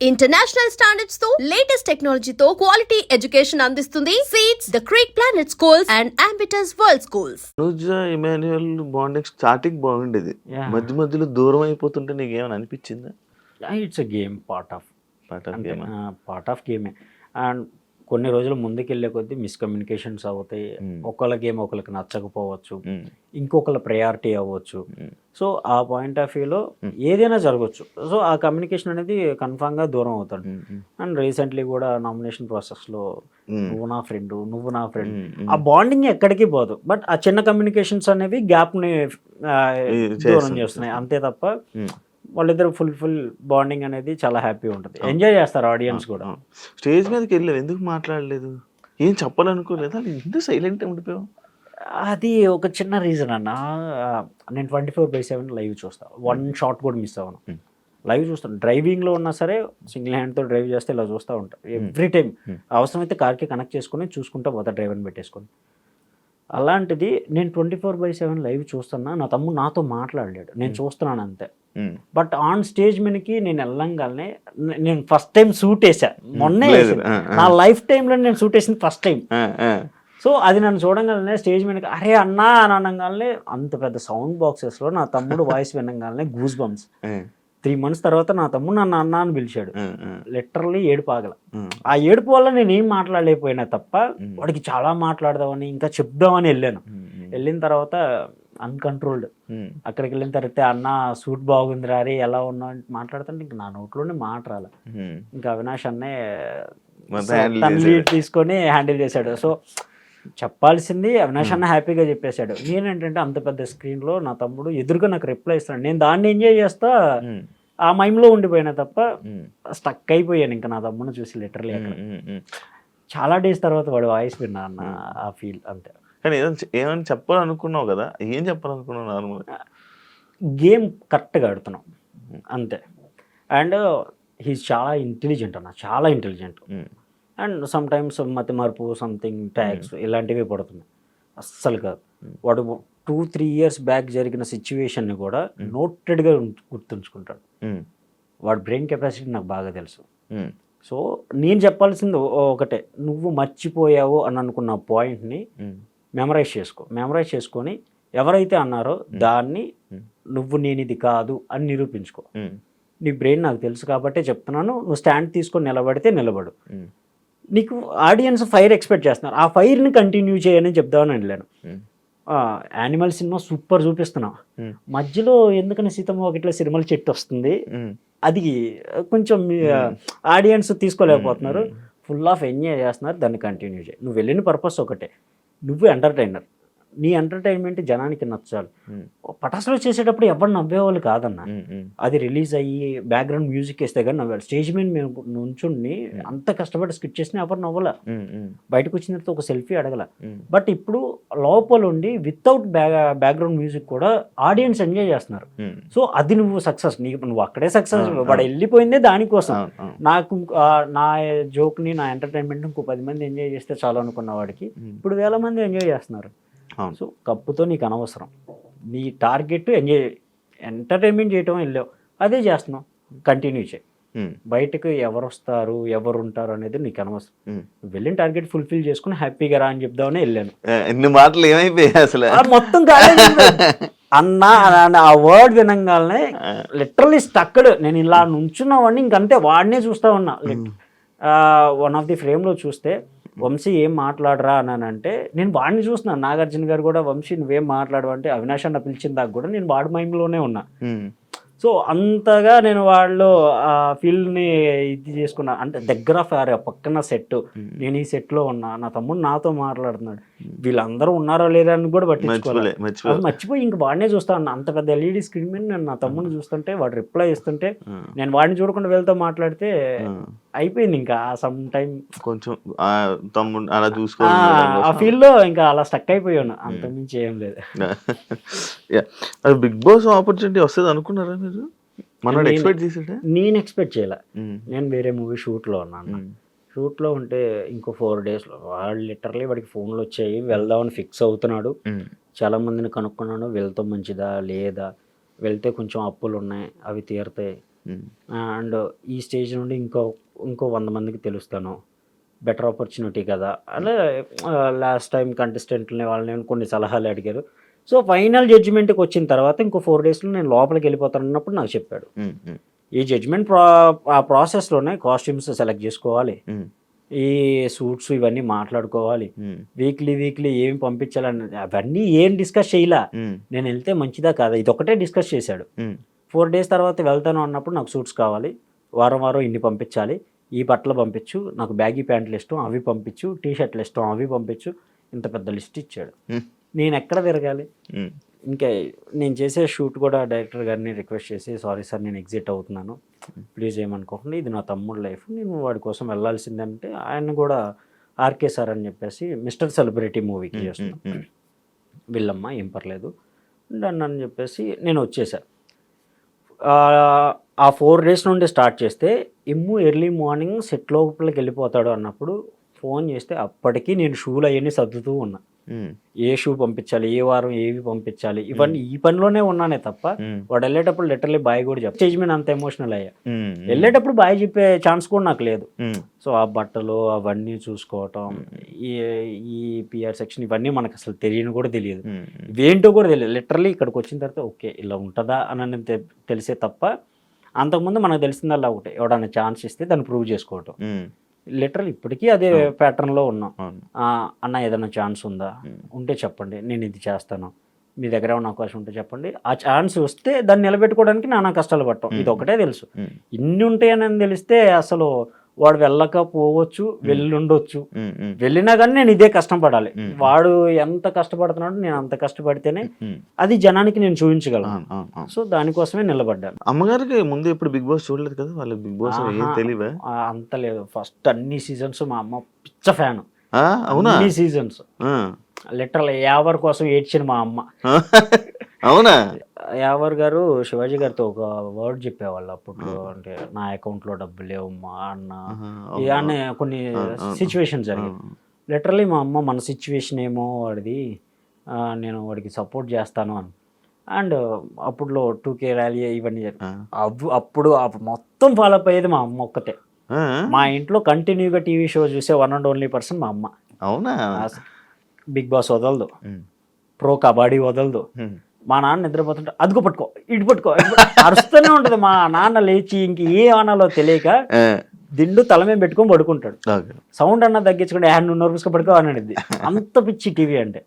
International స్టాండర్డ్స్తో latest టెక్నాలజీతో quality education అందిస్తుంది seats the Creek Planet schools and ambitious world schools Anuja Emmanuel bonding starting బాగుండేది. మధ్య మధ్యలో దూరం అయిపోతుంటే నీకు ఏమైనా అనిపించిందా it's a game part of part of game part of గేమే and కొన్ని రోజులు ముందుకెళ్ళే కొద్దీ మిస్కమ్యూనికేషన్స్ అవుతాయి. Hmm. ఒకళ్ళ గేమ్ ఒకరికి నచ్చకపోవచ్చు. ఇంకొకళ్ళ ప్రయారిటీ అవ్వచ్చు. సో ఆ పాయింట్ ఆఫ్ వ్యూలో. ఏదైనా జరగవచ్చు సో ఆ కమ్యూనికేషన్ అనేది కన్ఫామ్గా దూరం అవుతాడు. అండ్ రీసెంట్లీ కూడా నామినేషన్ ప్రాసెస్లో నువ్వు నా ఫ్రెండ్ నువ్వు నా ఫ్రెండ్ ఆ బాండింగ్ ఎక్కడికి పోదు. బట్ ఆ చిన్న కమ్యూనికేషన్స్ అనేవి గ్యాప్ని దూరం. చేస్తున్నాయి. అంతే తప్ప వాళ్ళిద్దరు ఫుల్ ఫుల్ బాండింగ్ అనేది చాలా హ్యాపీ ఉంటుంది. ఎంజాయ్ చేస్తారు ఆడియన్స్ కూడా. స్టేజ్ మీదకి వెళ్ళావు ఎందుకు మాట్లాడలేదు? ఏం చెప్పాలనుకోలేదా? ఎందుకు సైలెంట్ ఉండిపోయావు? అది ఒక చిన్న రీజన్ అన్న నేను twenty four by seven live చూస్తాను వన్ షాట్ కూడా మిస్ అవ్వను. Hmm. లైవ్ చూస్తాను. డ్రైవింగ్లో ఉన్నా సరే సింగిల్ హ్యాండ్తో డ్రైవ్ చేస్తే ఇలా చూస్తూ ఉంటాను ఎవ్రీ టైం Hmm. అవసరమైతే కార్కి కనెక్ట్ చేసుకొని చూసుకుంటా పోతా డ్రైవర్ని పెట్టేసుకొని. అలాంటిది నేను twenty four by seven live చూస్తున్నా. నా తమ్ముడు నాతో మాట్లాడలేడు. నేను చూస్తున్నాను అంతే. బట్ ఆన్ స్టేజ్ మీదకి నేను వెళ్ళంగానే నేను ఫస్ట్ టైం సూట్ వేసా మొన్నే. నా లైఫ్ టైంలో నేను సూట్ వేసింది ఫస్ట్ టైం సో అది నన్ను చూడంగానే స్టేజ్ మీదకి అరే అన్నా అని అనగానే అంత పెద్ద సౌండ్ బాక్సెస్లో నా తమ్ముడు వాయిస్ వినగానే గూస్ బంప్స్ త్రీ మంత్స్ తర్వాత నా తమ్ముడు నన్ను అన్న అని పిలిచాడు. లిటరల్లీ ఏడుపు ఆగల. ఆ ఏడుపు వల్ల నేను ఏం మాట్లాడలేకపోయినా తప్ప Mm. వాడికి చాలా మాట్లాడదామని ఇంకా చెప్దామని వెళ్ళాను. వెళ్ళిన తర్వాత అన్కంట్రోల్డ్ అక్కడికి వెళ్ళిన తర్వాత అన్న సూట్ బాగుంది రా రే ఎలా ఉన్నావు? అని మాట్లాడుతుంటే ఇంక నా నోట్లోనే మాట రాలే. ఇంకా అవినాష్ అన్నే తీసుకొని హ్యాండిల్ చేశాడు. సో చెప్పాల్సింది అవినాష్ అన్న హ్యాపీగా చెప్పేశాడు. నేనేంటంటే అంత పెద్ద స్క్రీన్లో నా తమ్ముడు ఎదురుగా నాకు రిప్లై ఇస్తున్నాడు. నేను దాన్ని ఎంజాయ్ చేస్తా ఆ మైండ్లో ఉండిపోయినా తప్ప స్టక్ అయిపోయాను ఇంకా నా తమ్ముడిని చూసి లిటరలీ చాలా డేస్ తర్వాత వాడు వాయిస్ విన్నా అన్న ఆ ఫీల్ అంతే. కానీ ఏదో ఏమైనా చెప్పాలనుకున్నావు కదా ఏం చెప్పాలనుకున్నావు నార్మల్ గేమ్ కరెక్ట్గా ఆడుతున్నాం. అంతే. అండ్ హీస్ చాలా ఇంటెలిజెంట్ అన్న చాలా ఇంటెలిజెంట్. అండ్ సమ్ టైమ్స్ మతి మార్పు సంథింగ్ ట్యాక్స్ ఇలాంటివి పడుతున్నాయి. అస్సలు కాదు. వాడు టూ త్రీ ఇయర్స్ బ్యాక్ జరిగిన సిచ్యువేషన్ని కూడా నోటెడ్గా గుర్తుంచుకుంటాడు. వాడి బ్రెయిన్ కెపాసిటీ నాకు బాగా తెలుసు. సో నేను చెప్పాల్సింది ఒకటే. నువ్వు మర్చిపోయావు అని అనుకున్న పాయింట్ని మెమరైజ్ చేసుకో. మెమరైజ్ చేసుకొని ఎవరైతే అన్నారో దాన్ని నువ్వు నేను ఇది కాదు అని నిరూపించుకో. నీ బ్రెయిన్ నాకు తెలుసు కాబట్టే చెప్తున్నాను. నువ్వు స్టాండ్ తీసుకొని నిలబడితే నిలబడు. నీకు ఆడియన్స్ ఫైర్ ఎక్స్పెక్ట్ చేస్తున్నారు. ఆ ఫైర్ని కంటిన్యూ చేయని చెప్దామని వెళ్ళాను యానిమల్ సినిమా సూపర్ చూపిస్తున్నాం. మధ్యలో ఎందుకని సీతమ్మ ఒకటిలో సినిమాల చెట్టు వస్తుంది? అది కొంచెం ఆడియన్స్ తీసుకోలేకపోతున్నారు. ఫుల్ ఆఫ్ ఎంజాయ్ చేస్తున్నారు. దాన్ని కంటిన్యూ చేయి. నువ్వు వెళ్ళిన పర్పస్ ఒకటే. నువ్వు ఎంటర్టైనర్ నీ ఎంటర్టైన్మెంట్ జనానికి నచ్చాలి. పటాసులో చేసేటప్పుడు ఎవరు నవ్వేవాళ్ళు కాదన్న. అది రిలీజ్ అయ్యి బ్యాక్గ్రౌండ్ మ్యూజిక్ వేస్తే కానీ నవ్వాలి. స్టేజ్ మీద మేము నుంచుని అంత కష్టపడి స్కిట్ చేసినా ఎవరు నవ్వల. బయటకు వచ్చిన తర్వాత ఒక సెల్ఫీ అడగల. బట్ ఇప్పుడు లోపల ఉండి వితౌట్ బ్యాక్ బ్యాక్గ్రౌండ్ మ్యూజిక్ కూడా ఆడియన్స్ ఎంజాయ్ చేస్తున్నారు. సో అది నువ్వు సక్సెస్ నీకు నువ్వు అక్కడే సక్సెస్ వాడు. వెళ్ళిపోయిందే దానికోసం. నాకు నా జోక్ని నా ఎంటర్టైన్మెంట్ ఇంకో పది మంది ఎంజాయ్ చేస్తే చాలు అనుకున్న వాడికి ఇప్పుడు వేల మంది ఎంజాయ్ చేస్తున్నారు. సో కప్పుతో నీకు అనవసరం. నీ టార్గెట్ ఎంజాయ్ ఎంటర్టైన్మెంట్ చేయటం వెళ్ళావు అదే చేస్తున్నావు. కంటిన్యూ చేయి. బయటకు ఎవరు వస్తారు ఎవరు ఉంటారు అనేది నీకు అనవసరం. వెళ్ళిన టార్గెట్ ఫుల్ఫిల్ చేసుకుని హ్యాపీగా రా అని చెప్దామని వెళ్ళాను. ఎన్ని మాటలు ఏమైపోయాయి అసలు? మొత్తం కాలేజ్ అన్న అని ఆ వర్డ్ వినంగానే లిటరలీ స్టక్డ్. నేను ఇలా నుంచున్న వాడిని ఇంకంతే వాడినే చూస్తా ఉన్నా. వన్ ఆఫ్ ది ఫ్రేమ్లో చూస్తే వంశీ ఏం మాట్లాడరా అని అంటే నేను వాడిని చూస్తున్నాను. నాగార్జున గారు కూడా వంశీ నువ్వేం మాట్లాడవు అంటే అవినాష్ అన్న పిలిచిన దాకా కూడా నేను వాడి మైండ్లోనే ఉన్నా. సో అంతగా నేను వాళ్ళు ఆ ఫీల్డ్ని ఇది చేసుకున్నా. అంటే దగ్గర ఫార్ పక్కన సెట్ నేను ఈ సెట్లో ఉన్నా. నా తమ్ముడు నాతో మాట్లాడుతున్నాడు. వీళ్ళందరూ ఉన్నారో లేదో అని కూడా పట్టించుకోవాలి. మర్చిపోయి ఇంక వాడినే చూస్తా ఉన్నా అంత పెద్ద ఎల్ఈడి స్క్రీన్ మీద నేను నా తమ్ముడిని చూస్తుంటే వాడు రిప్లై ఇస్తుంటే నేను వాడిని చూడకుండా వెళ్తా మాట్లాడితే. అయిపోయింది ఇంకా ఆ సమ్ టైం కొంచెం ఆ తమ్ముడు అలా ఆ చూసుకోవాలి ఫీల్డ్లో ఇంకా అలా స్టక్ అయిపోయాను. అంతకుమించి ఏం లేదు. బిగ్ బాస్ ఆపర్చునిటీ వస్తుంది అనుకున్నారా మీరు? నేను- ఎక్స్పెక్ట్ చేసాడా? నేను ఎక్స్పెక్ట్ చేయలే. నేను వేరే మూవీ షూట్లో ఉన్నాను. షూట్లో ఉంటే ఇంకో ఫోర్ డేస్లో. వాడు లిటరలీ వాడికి ఫోన్లు వచ్చాయి వెళ్దామని ఫిక్స్ అవుతున్నాడు. చాలా మందిని కనుక్కున్నాను. వెళ్తాం మంచిదా లేదా? వెళ్తే కొంచెం అప్పులు ఉన్నాయి అవి తీరుతాయి. అండ్ ఈ స్టేజ్ నుండి ఇంకో ఇంకో వంద మందికి తెలుస్తాను. బెటర్ ఆపర్చునిటీ కదా. అలా లాస్ట్ టైం కంటెస్టెంట్ని వాళ్ళని కొన్ని సలహాలు అడిగారు. సో ఫైనల్ జడ్జిమెంట్కి వచ్చిన తర్వాత ఇంకో ఫోర్ డేస్లో నేను లోపలికి వెళ్ళిపోతాను అన్నప్పుడు నాకు చెప్పాడు. ఈ జడ్జిమెంట్ ప్రా ఆ ప్రాసెస్లోనే కాస్ట్యూమ్స్ సెలెక్ట్ చేసుకోవాలి. ఉమ్, ఈ సూట్స్ ఇవన్నీ మాట్లాడుకోవాలి. వీక్లీ వీక్లీ ఏం పంపించాలని అవన్నీ ఏం డిస్కస్ చేయలా. ఉమ్, నేను వెళ్తే మంచిదా కాదా? ఇది ఒకటే డిస్కస్ చేశాడు. ఫోర్ డేస్ తర్వాత వెళ్తాను అన్నప్పుడు నాకు సూట్స్ కావాలి. వారం వారం ఇన్ని పంపించాలి. ఈ బట్టలు పంపించు నాకు బ్యాగీ ప్యాంట్లు ఇష్టం అవి పంపించు టీ షర్ట్లు ఇష్టం అవి పంపించు. ఇంత పెద్ద లిస్ట్ ఇచ్చాడు. నేను ఎక్కడ తిరగాలి? ఇంకా నేను చేసే షూట్ కూడా డైరెక్టర్ గారిని రిక్వెస్ట్ చేసి సారీ సార్ నేను ఎగ్జిట్ అవుతున్నాను. ప్లీజ్ ఏమనుకోకండి ఇది నా తమ్ముడు లైఫ్. నేను వాడి కోసం వెళ్ళాల్సిందంటే ఆయన కూడా ఆర్కే సార్ అని చెప్పేసి మిస్టర్ సెలబ్రిటీ మూవీకి చేస్తున్నాను. వెళ్ళమ్మా ఏం పర్లేదు. డన్ అని చెప్పేసి నేను వచ్చేసా. ఆ, ఫోర్ డేస్ నుండి స్టార్ట్ చేస్తే ఇమ్ము ఎర్లీ మార్నింగ్ సెట్ లోపలికి వెళ్ళిపోతాడు అన్నప్పుడు ఫోన్ చేస్తే అప్పటికి నేను షూలు అవన్నీ సర్దుతూ ఉన్నా. ఏ షూ పంపించాలి ఏ వారం ఏవి పంపించాలి ఇవన్నీ ఈ పనిలోనే ఉన్నానే తప్ప వాడు వెళ్ళేటప్పుడు లెటర్లీ బాయ్ కూడా చెప్ప స్టేజ్ మీద అంత ఎమోషనల్ అయ్యా. వెళ్ళేటప్పుడు బాయ్ చెప్పే ఛాన్స్ కూడా నాకు లేదు. సో ఆ బట్టలు అవన్నీ చూసుకోవటం ఈ ఈ పిఆర్ సెక్షన్ ఇవన్నీ మనకు అసలు తెలియని కూడా తెలియదు. ఇవేంటో కూడా తెలియదు. లిటరల్లీ ఇక్కడికి వచ్చిన తర్వాత ఓకే ఇలా ఉంటుందా? అని తెలిసే తప్ప అంతకుముందు మనకు తెలిసిందల్లా ఒకటే. ఎవడన్నా ఛాన్స్ ఇస్తే దాన్ని ప్రూవ్ చేసుకోవటం. లిటరల్ ఇప్పటికీ అదే ప్యాటర్న్లో ఉన్నాం. అన్న ఏదైనా ఛాన్స్ ఉందా? ఉంటే చెప్పండి. నేను ఇది చేస్తాను. మీ దగ్గర ఏమైనా అవకాశం ఉంటే చెప్పండి. ఆ ఛాన్స్ వస్తే దాన్ని నిలబెట్టుకోవడానికి నానా కష్టాలు పడటం ఇది ఒకటే తెలుసు. ఇన్ని ఉంటాయని తెలిస్తే అసలు వాడు వెళ్ళకపోవచ్చు వెళ్ళుండొచ్చు. ఉమ్, ఉమ్, వెళ్ళినా కానీ నేను ఇదే కష్టం పడాలి మ్మ్. వాడు ఎంత కష్టపడుతున్నాడో నేను అంత కష్టపడితేనే అది జనానికి నేను చూపించగలను. సో దానికోసమే నిలబడ్డాను. అమ్మగారికి ముందు ఎప్పుడు బిగ్ బాస్ చూడలేదు కదా? వాళ్ళకి బిగ్ బాస్ అంత లేదు. ఫస్ట్ అన్ని సీజన్స్ మా అమ్మ పిచ్చ ఫ్యాన్. అవునా? అన్ని సీజన్స్. లిటరల్ యావర్ కోసం ఏడ్చిన మా అమ్మ. అవునా? యావర్ గారు శివాజీ గారితో ఒక వర్డ్ చెప్పేవాళ్ళు అప్పట్లో అంటే నా అకౌంట్లో డబ్బులు లేవు మా అన్న అనే కొన్ని సిచ్యువేషన్ జరిగాయి. లిటరలీ మా అమ్మ మన సిచ్యువేషన్ ఏమో వాడిది నేను వాడికి సపోర్ట్ చేస్తాను అని. అండ్ అప్పుడులో టూ కే ర్యాలీ ఇవన్నీ అప్పుడు అప్పుడు మొత్తం ఫాలో అప్ అయ్యేది మా అమ్మ ఒక్కతే. మా ఇంట్లో కంటిన్యూగా టీవీ షో చూసే వన్ అండ్ ఓన్లీ పర్సన్ మా అమ్మ. అవునా? బిగ్ బాస్ వదలదు. ప్రో కబడ్డీ వదలదు. మా నాన్న నిద్రపోతుంటే అదుగు పట్టుకో ఇటు పట్టుకో. అరుస్తూనే ఉంటది. మా నాన్న లేచి ఇంక ఏ ఆనాలో తెలియక దిండు తల మీద పెట్టుకొని పడుకుంటాడు. సౌండ్ అన్న తగ్గించుకుంటే హ్యాండ్ నువ్వు నర్వస్గా పడుకో అని అనిద్ది అంత పిచ్చి టీవీ అంటే.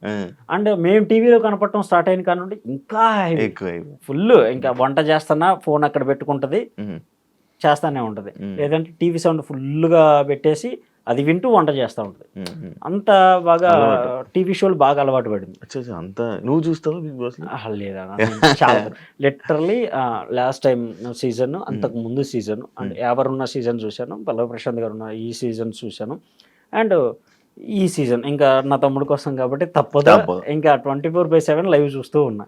అంటే మేము టీవీలో కనపడటం స్టార్ట్ అయిన కానుండి ఇంకా. ఫుల్ ఇంకా వంట చేస్తున్నా ఫోన్ అక్కడ పెట్టుకుంటది. చేస్తానే ఉంటది. లేదంటే టీవీ సౌండ్ ఫుల్గా పెట్టేసి అది వింటూ వంట చేస్తూ ఉంటుంది. అంత బాగా టీవీ షోలు బాగా అలవాటు పడింది. అంత నువ్వు చూస్తావా బిగ్ బాస్ చాలా లిటరలీ లాస్ట్ టైం సీజన్ అంతకు ముందు సీజన్ అండ్ ఎవరున్న సీజన్ చూశాను పల్లవ ప్రశాంత్ గారు ఉన్న ఈ సీజన్ చూశాను. అండ్ ఈ సీజన్ ఇంకా నా తమ్ముడు కోసం కాబట్టి తప్పదు. తప్పదు. ఇంకా twenty four by seven live చూస్తూ ఉన్నా.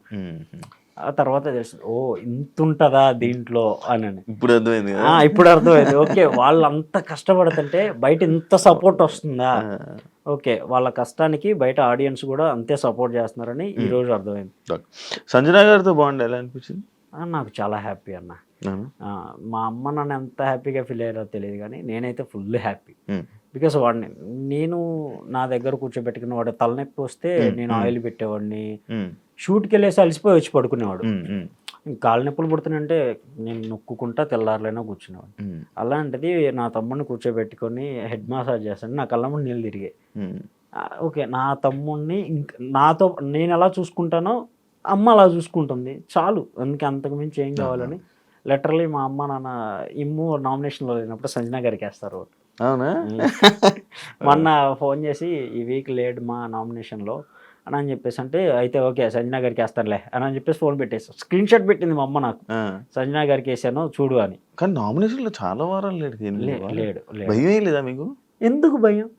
ఆ తర్వాత తెలిసింది ఓ ఇంత ఉంటుందా దీంట్లో? అని. ఇప్పుడు అర్థమైంది ఇప్పుడు అర్థమైంది. ఓకే వాళ్ళు అంత కష్టపడుతుంటే బయట ఇంత సపోర్ట్ వస్తుందా? ఓకే వాళ్ళ కష్టానికి బయట ఆడియన్స్ కూడా అంతే సపోర్ట్ చేస్తున్నారని ఈ రోజు అర్థమైంది. సంజన గారితో బాగుండే ఎలా అనిపించింది? నాకు చాలా హ్యాపీ అన్న. మా అమ్మ నన్ను ఎంత హ్యాపీగా ఫీల్ అయ్యారో తెలియదు కానీ నేనైతే ఫుల్ హ్యాపీ. బికాస్ వాడిని నేను నా దగ్గర కూర్చోబెట్టుకున్న వాడు తలనొప్పి వస్తే నేను ఆయిల్ పెట్టేవాడిని. షూట్కి వెళ్ళేసి అలసిపోయి వచ్చి పడుకునేవాడు. కాలు నొప్పులు పుడుతుందంటే నేను నొక్కుకుంటా తెల్లారులైనా కూర్చునేవాడు అలాంటిది నా తమ్ముడిని కూర్చోబెట్టుకొని హెడ్ మసాజ్ చేస్తాను. నా కళ్ళ ముందు నీళ్ళు తిరిగాయి. ఓకే నా తమ్ముడిని ఇంక నాతో నేను ఎలా చూసుకుంటానో అమ్మ అలా చూసుకుంటుంది. చాలు అందుకే అంతకు మించి ఏం కావాలని. లెటరలీ మా అమ్మ నాన్న ఇమ్ము నామినేషన్లో లేనప్పుడు సంజనా గారికి వేస్తారు. అవునా? మొన్న ఫోన్ చేసి ఈ వీక్ లేడు మా నామినేషన్లో అని అని చెప్పేసి అంటే అయితే ఓకే సంజనా గారికి వేస్తానులే అని అని చెప్పేసి ఫోన్ పెట్టేసి స్క్రీన్ షాట్ పెట్టింది మా అమ్మ నాకు. సంజనా గారికి వేసాను చూడు అని. కానీ నామినేషన్లో చాలా వారాలు లేడు. లేడు. భయం ఏం లేదా మీకు? ఎందుకు భయం?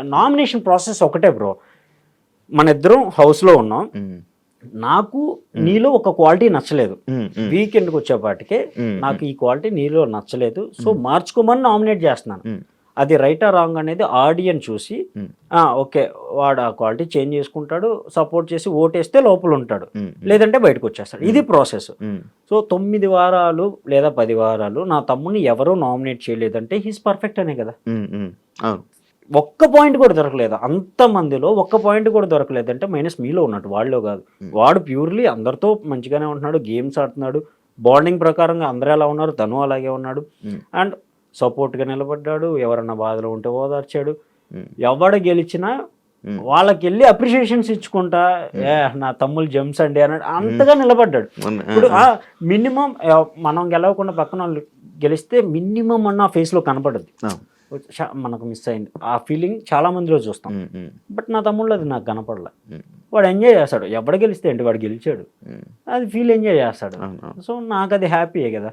నామినేషన్ ప్రాసెస్ ఒకటే బ్రో. మన ఇద్దరం హౌస్లో ఉన్నాం. నాకు నీలో ఒక క్వాలిటీ నచ్చలేదు. వీకెండ్కి వచ్చేపాటికే నాకు ఈ క్వాలిటీ నీలో నచ్చలేదు. సో మార్చుకోమని నామినేట్ చేస్తున్నాను. అది రైట్ ఆ రాంగ్ అనేది ఆడియన్ చూసి ఓకే వాడు ఆ క్వాలిటీ చేంజ్ చేసుకుంటాడు సపోర్ట్ చేసి ఓటేస్తే లోపల ఉంటాడు. లేదంటే బయటకు వచ్చేస్తాడు. ఇది ప్రాసెస్ సో తొమ్మిది వారాలు లేదా పది వారాలు నా తమ్ముని ఎవరూ నామినేట్ చేయలేదంటే హీస్ పర్ఫెక్ట్ అనే కదా. ఒక్క పాయింట్ కూడా దొరకలేదు. అంత మందిలో ఒక్క పాయింట్ కూడా దొరకలేదు. అంటే మైనస్ మీలో ఉన్నట్టు వాళ్ళలో కాదు. వాడు ప్యూర్లీ అందరితో మంచిగానే ఉంటున్నాడు గేమ్స్ ఆడుతున్నాడు. బాండింగ్ ప్రకారంగా అందరూ ఎలా ఉన్నారు? తను అలాగే ఉన్నాడు. అండ్ సపోర్ట్గా నిలబడ్డాడు. ఎవరన్నా బాధలో ఉంటే ఓదార్చాడు. ఉమ్, ఎవడ గెలిచినా. వాళ్ళకి వెళ్ళి అప్రిషియేషన్స్ ఇచ్చుకుంటా ఏ నా తమ్ముళ్ళు జెమ్స్ అండి అన్నాడు. అంతగా నిలబడ్డాడు. ఇప్పుడు మినిమం మనం గెలవకుండా పక్కన వాళ్ళు గెలిస్తే మినిమం అన్న ఫేస్లో కనపడదు ఆ, చా- మనకు మిస్ అయింది. ఆ ఫీలింగ్ చాలా మందిలో చూస్తాం. బట్ నా తమ్ముళ్ళు అది నాకు కనపడలే. వాడు ఎంజాయ్ చేస్తాడు. ఎవడ గెలిస్తే ఏంటి వాడు గెలిచాడు. అది ఫీల్ ఎంజాయ్ చేస్తాడు. సో నాకు అది హ్యాపీయే కదా.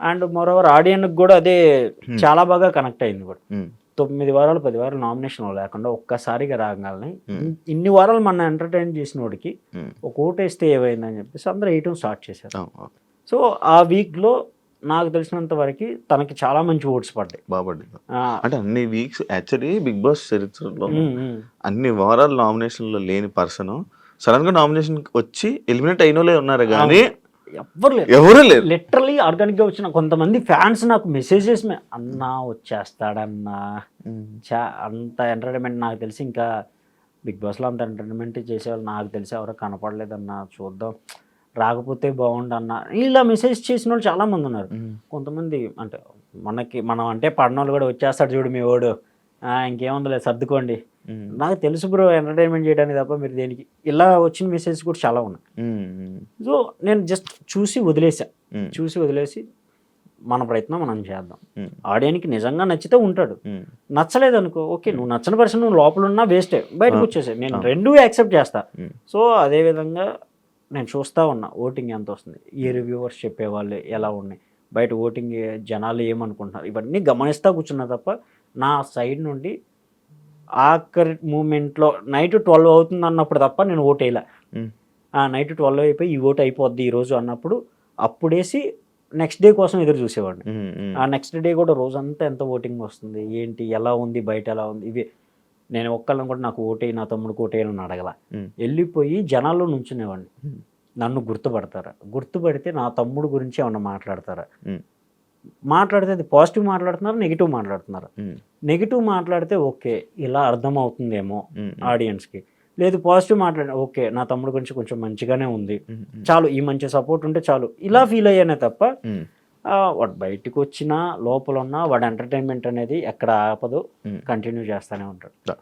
అండ్ మరోవర్ ఆడియన్కి కూడా అదే చాలా బాగా కనెక్ట్ అయింది కూడా. తొమ్మిది వారాలు పది వారాలు నామినేషన్ లేకుండా ఒక్కసారిగా రాగాలని ఇన్- ఇన్ని వారాలు మన ఎంటర్టైన్ చేసిన వాడికి ఒక ఓటేస్తే ఏమైందని చెప్పేసి అందరూ వేయటం స్టార్ట్ చేశారు. సో ఆ వీక్లో నాకు తెలిసినంత వరకు తనకి చాలా మంచి ఓట్స్ పడ్డాయి. ఆ, అంటే అన్ని వీక్స్ యాక్చువల్లీ బిగ్ బాస్ చరిత్రలో. అన్ని వారాలు నామినేషన్లో లేని పర్సన్ సడన్గా నామినేషన్ వచ్చి ఎలిమినేట్ అయిన వాళ్ళే ఉన్నారు కానీ ఎవ్వరు లేరు. ఎవరు లేరు. లిటరలీ ఆర్గానిక్గా వచ్చిన కొంతమంది ఫ్యాన్స్ నాకు మెసేజెస్ అన్నా వచ్చేస్తాడన్నా. చా అంత ఎంటర్టైన్మెంట్ నాకు తెలిసి ఇంకా బిగ్ బాస్లో అంత ఎంటర్టైన్మెంట్ చేసేవాళ్ళు నాకు తెలిసి ఎవరో కనపడలేదన్నా చూద్దాం. రాకపోతే బాగుండన్నా. ఇలా మెసేజ్ చేసిన వాళ్ళు చాలామంది ఉన్నారు. కొంతమంది అంటే మనకి మనం అంటే పడిన వాళ్ళు కూడా వచ్చేస్తాడు చూడు మీ వాడు. ఆ, ఇంకేముందిలే సర్దుకోండి. నాకు తెలుసు బ్రో ఎంటర్టైన్మెంట్ చేయడానికి తప్ప మీరు దేనికి. ఇలా వచ్చిన మెసేజ్ కూడా చాలా ఉన్నాయి. సో నేను జస్ట్ చూసి వదిలేసా. చూసి వదిలేసి మన ప్రయత్నం మనం చేద్దాం. ఆడియన్కి నిజంగా నచ్చితే ఉంటాడు. నచ్చలేదు అనుకో ఓకే నువ్వు నచ్చని పర్సన్ నువ్వు లోపల ఉన్నా వేస్టే. బయటకు వచ్చేసాయి. నేను రెండూ యాక్సెప్ట్ చేస్తా. సో అదే విధంగా నేను చూస్తా ఉన్నా ఓటింగ్ ఎంత వస్తుంది? ఈ రివ్యూవర్స్ చెప్పేవాళ్ళు ఎలా ఉన్నాయి? బయట ఓటింగ్ జనాలు ఏమనుకుంటున్నారు? ఇవన్నీ గమనిస్తా కూర్చున్నా తప్ప నా సైడ్ నుండి ఆఖరి మూమెంట్లో నైట్ ట్వెల్వ్ అవుతుంది అన్నప్పుడు తప్ప నేను ఓట్ వేయలే. ఆ నైట్ ట్వెల్వ్ అయిపోయి ఈ ఓటు అయిపోద్ది ఈరోజు అన్నప్పుడు అప్పుడేసి నెక్స్ట్ డే కోసం ఎదురు చూసేవాడిని. ఆ నెక్స్ట్ డే కూడా రోజంతా ఎంత ఓటింగ్ వస్తుంది? ఏంటి? ఎలా ఉంది? బయట ఎలా ఉంది? ఇవి నేను ఒక్కళ్ళని కూడా నాకు ఓటేయి నా తమ్ముడికి ఓటేయని అడగల. వెళ్ళిపోయి జనాల్లో నుంచునేవాడిని. నన్ను గుర్తుపడతారా. గుర్తుపడితే నా తమ్ముడు గురించి ఏమన్నా మాట్లాడతారా? మాట్లాడితే అది పాజిటివ్ మాట్లాడుతున్నారు నెగిటివ్ మాట్లాడుతున్నారు. నెగిటివ్ మాట్లాడితే ఓకే ఇలా అర్థమవుతుందేమో ఆడియన్స్కి. లేదు పాజిటివ్ మాట్లాడే ఓకే నా తమ్ముడు గురించి కొంచెం మంచిగానే ఉంది. చాలు ఈ మంచి సపోర్ట్ ఉంటే చాలు. ఇలా ఫీల్ అయ్యానే తప్ప వాడు బయటకు వచ్చినా లోపల ఉన్నా వాడు ఎంటర్టైన్మెంట్ అనేది ఎక్కడ ఆపదు. కంటిన్యూ చేస్తూనే ఉంటాడు.